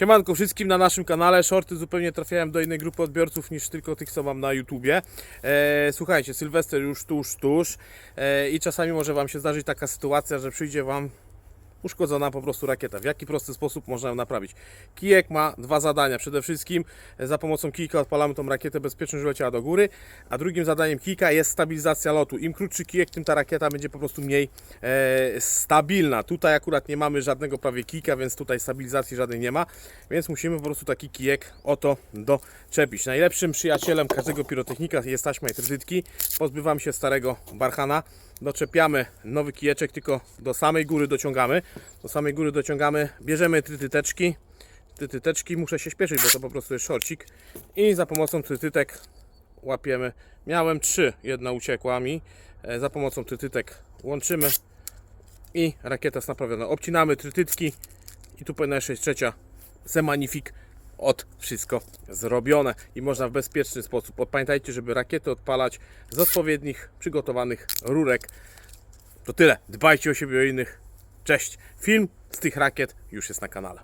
Siemanko wszystkim na naszym kanale. Shorty zupełnie trafiają do innej grupy odbiorców niż tylko tych, co mam na YouTubie. E, słuchajcie, Sylwester już tuż, tuż e, i czasami może Wam się zdarzyć taka sytuacja, że przyjdzie Wam uszkodzona po prostu rakieta. W jaki prosty sposób można ją naprawić? Kijek ma dwa zadania. Przede wszystkim e, za pomocą kijka odpalamy tą rakietę bezpiecznie, żeby leciała do góry, a drugim zadaniem kijka jest stabilizacja lotu. Im krótszy kijek, tym ta rakieta będzie po prostu mniej e, stabilna. Tutaj akurat nie mamy żadnego prawie kijka, więc tutaj stabilizacji żadnej nie ma, więc musimy po prostu taki kijek oto doczepić. Najlepszym przyjacielem każdego pirotechnika jest taśma i trytytki. Pozbywamy się starego barchana, doczepiamy nowy kijeczek, tylko do samej góry dociągamy. Do samej góry dociągamy, bierzemy trytyteczki, trytyteczki, muszę się śpieszyć, bo to po prostu jest szorcik i za pomocą trytytek łapiemy. Miałem trzy, jedna uciekła mi. E, Za pomocą trytytek łączymy i rakieta jest naprawiona. Obcinamy trytytki i tu powinna jeszcze jest trzecia semanifik od wszystko zrobione i można w bezpieczny sposób. Pamiętajcie, żeby rakiety odpalać z odpowiednich przygotowanych rurek. To tyle. Dbajcie o siebie i o innych. Cześć. Film z tych rakiet już jest na kanale.